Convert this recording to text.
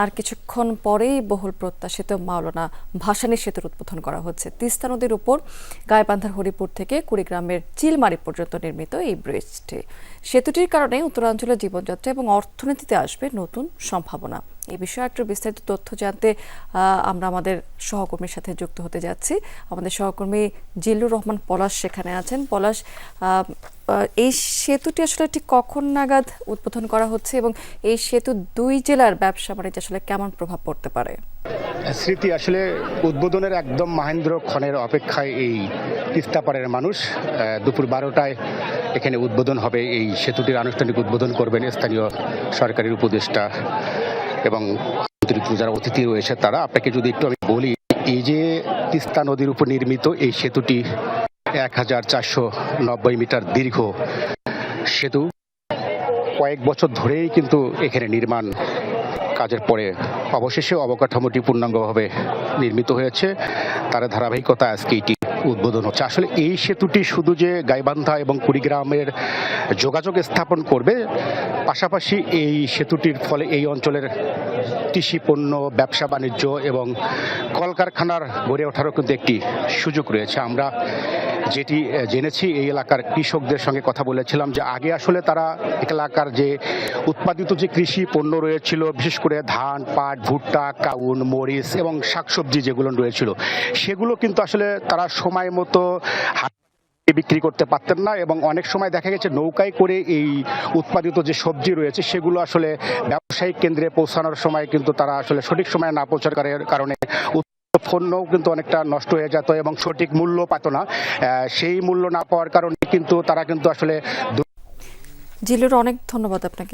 আর কিছুক্ষণ পরেই বহুল প্রত্যাশিত মাওলানা ভাসানী সেতুর উদ্বোধন করা হচ্ছে। তিস্তা নদীর উপর গায়েবান্ধার হরিপুর থেকে কুড়িগ্রামের চিলমারি পর্যন্ত নির্মিত এই ব্রিজটি। সেতুটির কারণে উত্তরাঞ্চলের জীবনযাত্রা এবং অর্থনীতিতে আসবে নতুন সম্ভাবনা। এই বিষয়ে একটু বিস্তারিত তথ্য জানতে আমরা আমাদের সহকর্মীর সাথে যুক্ত হতে যাচ্ছি। আমাদের সহকর্মী জিল্লুর রহমান পলাশ সেখানে আছেন। পলাশ এই সেতুটি আসলে ঠিক কখন নাগাদ উদ্বোধন করা হচ্ছে এবং এই সেতু দুই জেলার ব্যবসা বাণিজ্য আসলে কেমন প্রভাব পড়তে পারে? স্মৃতি, আসলে উদ্বোধনের একদম মহেন্দ্র ক্ষণের অপেক্ষায় এই তিস্তাপাড়ের মানুষ দুপুর বারোটায় এখানে উদ্বোধন হবে। এই সেতুটির আনুষ্ঠানিক উদ্বোধন করবেন স্থানীয় সরকারের উপদেষ্টা এবং যারা অতিথি রয়েছে, তারা আপনাকে যদি একটু আমি বলি, এই যে তিস্তা নদীর উপর নির্মিত এই সেতুটি এক হাজার চারশো নব্বই মিটার দীর্ঘ সেতু, কয়েক বছর ধরেই কিন্তু এখানে নির্মাণ কাজের পরে অবশেষে অবকাঠামোটি পূর্ণাঙ্গভাবে নির্মিত হয়েছে। তার ধারাবাহিকতা আজকে এটি উদ্বোধন হচ্ছে। আসলে এই সেতুটি শুধু যে গাইবান্ধা এবং কুড়িগ্রামের যোগাযোগ স্থাপন করবে, পাশাপাশি এই সেতুটির ফলে এই অঞ্চলের কৃষি পণ্য, ব্যবসা বাণিজ্য এবং কলকারখানার গড়ে ওঠারও কিন্তু একটি সুযোগ রয়েছে। আমরা যেটি জেনেছি, এই এলাকার কৃষকদের সঙ্গে কথা বলেছিলাম যে আগে আসলে তারা এলাকার যে উৎপাদিত যে কৃষি পণ্য রয়েছিল, বিশেষ করে ধান, পাট, ভুট্টা, কাউন, মরিচ এবং শাকসবজি যেগুলো রয়েছিল, সেগুলো কিন্তু আসলে তারা সময় মতো বিক্রি করতে পারতেন না এবং অনেক সময় দেখা গেছে নৌকায় করে এই উৎপাদিত যে সবজি রয়েছে, সেগুলো আসলে ব্যবসায়িক কেন্দ্রে পৌঁছানোর সময় কিন্তু তারা আসলে সঠিক সময়ে না পৌঁছার কারে- কারণে পণ্যও কিন্তু অনেকটা নষ্ট হয়ে যেত এবং সঠিক মূল্য পাত না। সেই মূল্য না পাওয়ার কারণে কিন্তু তারা কিন্তু আসলে জিলুর অনেক ধন্যবাদ আপনাকে।